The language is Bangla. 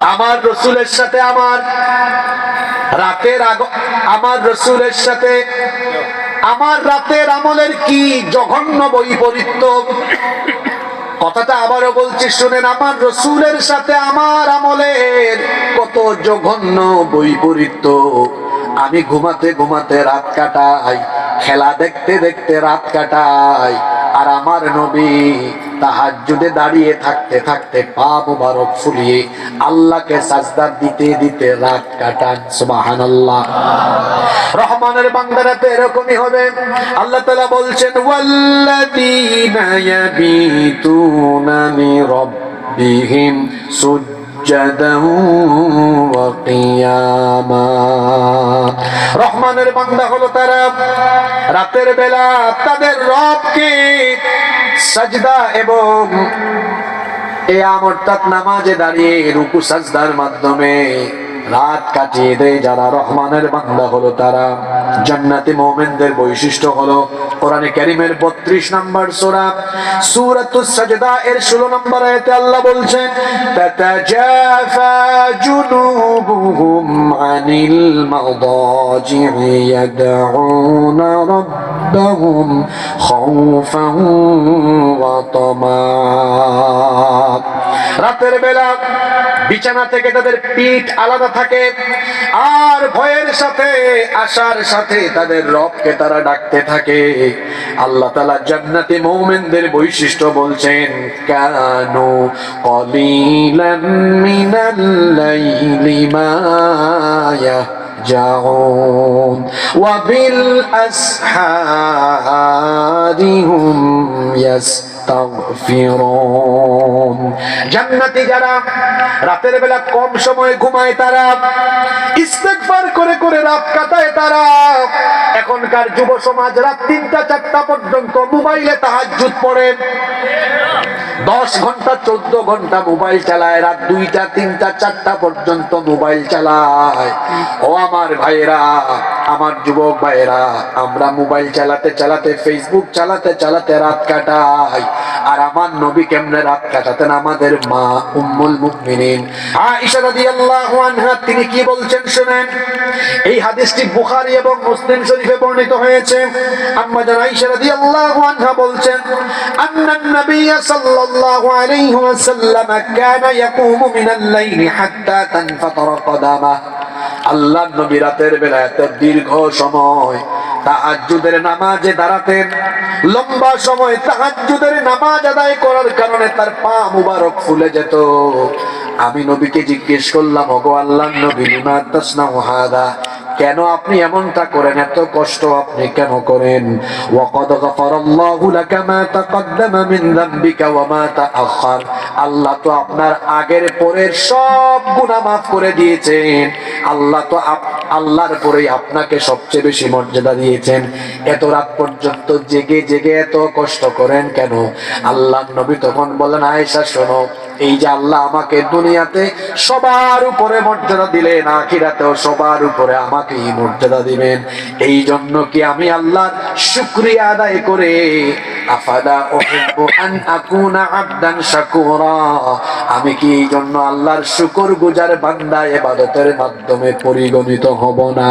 আমার রসুলের সাথে আমার রাতের আগ আমার রসুলের সাথে আমার রাতের আমলের কি জঘন্য বৈপরীত্য? কথাটা আবারও বলছি, শুনেন, আমার রসুলের সাথে আমার আমলের কত জঘন্য বৈপরীত্য? আমি ঘুমাতে ঘুমাতে রাত কাটাই, খেলা দেখতে দেখতে রাত কাটাই আর আমার নবী তাহাজ্জুদে দাঁড়িয়ে থাকতে থাকতে পা মুবারক ফুলিয়ে আল্লাহকে সাজদা দিতে দিতে রাত কাটান, সুবহানাল্লাহ। রহমানের বান্দারা তো এরকমই হবে। আল্লাহ তাআলা বলছেন, ওয়াল্লাযীনা ইয়াবিতুনা লিরাব্বিহিম সুজ্জাদান ওয়া وقياما রহমানের বান্দা হলো তারা। রাতের বেলা তাদের রবকে সাজদা এবং এ আমর্তাত নামাজে দাঁড়িয়ে রুকু সাজদার মাধ্যমে রাত কাটিয়ে দেয় যারা রহমানের বান্দা হলো তারা। জান্নাতি মোমেনদের বৈশিষ্ট্য হলো কোরআনে কারিমের বত্রিশ নম্বর সোরা, সুরাতুস সাজদা এর ষোলো নম্বর আয়াতে আল্লাহ বলছেন, তাতাজাফা জুনুবুহুম আনিল ইয়াদউনা রাব্বাহুম খাউফান ওয়া তামা। রাতের বেলা বিছানা থেকে তাদের পিঠ আলাদা থাকে আর ভয়ের সাথে আশার সাথে তাদের রবকে তারা ডাকতে থাকে আল্লাহ তালা জান্নাতি মৌমেনদের বৈশিষ্ট্য বলছেন কানু কলিলাম মিনাল লাইলি মা يهجعون وبالأسحار هم يستغفرون জান্নাতি যারা রাতের বেলা কম সময় ঘুমায় তারা ইস্তেগফার করে করে রাত কাটায় তারা এখনকার যুব সমাজ রাত তিনটা চারটা পর্যন্ত মোবাইলে তাহাজ্জুদ পড়ে দশ ঘন্টা চোদ্দ ঘন্টা মোবাইল চালায় রাত দুইটা তিনটা চারটা পর্যন্ত মোবাইল চালায় ও আমার ভাইরা আমার যুবক ভাইরা আমরা মোবাইল চালাতে চালাতে ফেসবুক চালাতে চালাতে রাত কাটাই। আর আমার নবী কেমনে রাত কাটাতেন? আমাদের মা উম্মুল মুমিনিন। আয়েশা রাদিয়াল্লাহু আনহা, তিনি কি বলছেন শুনেন? এই হাদিসটি বুখারী এবং মুসলিম শরীফে বর্ণিত হয়েছে। আম্মা জান আয়েশা রাদিয়াল্লাহু আনহা বলছেন আন্নান নবী সাল্লাল্লাহু আলাইহি ওয়াসাল্লাম কানা ইয়াকুমু মিনাল লাইলি হাত্তা তানফাতারা কদামা। আল্লাহ নবী রাতের বেলা এত দীর্ঘ সময় তাহাজ্জুদের নামাজে দাঁড়াতেন। লম্বা সময় তাহাজ্জুদের নামাজ আদায় করার কারণে তার পা মুবারক ফুলে যেত। আমি নবীকে জিজ্ঞেস করলাম, ওগো আল্লাহ নবী, লিমা তাসনাউ হাদা? কেন আপনি এমনটা করেন? এত কষ্ট আপনি কেন করেন? ওয়াকাদ গাফারাল্লাহু লাকা মা তাকদ্দামা মিন যামবিকা ওয়া মা তাআখার আল্লাহ তো আপনার আগের পরের সব গুনাহ মাফ করে দিয়েছেন। আল্লাহ তো আল্লাহর পরেই আপনাকে সবচেয়ে বেশি মর্যাদা দিয়েছেন। এত রাত পর্যন্ত জেগে জেগে এত কষ্ট করেন কেন? আল্লাহ নবী তখন বলেন, আয়েশা, শোনো, এই যে আল্লাহ আমাকে দুনিয়াতে সবার উপরে মর্যাদা দিলেন, আখিরাতেও সবার উপরে আমাকেই মর্যাদা দিবেন। এই জন্য কি আমি আল্লাহর শুক্রিয়া আদায় করে আন আকুনা শাকুরা? আমি কি এই জন্য আল্লাহর শুকর গুজার বান্দা এবাদতের মাধ্যমে পরিগণিত হব না?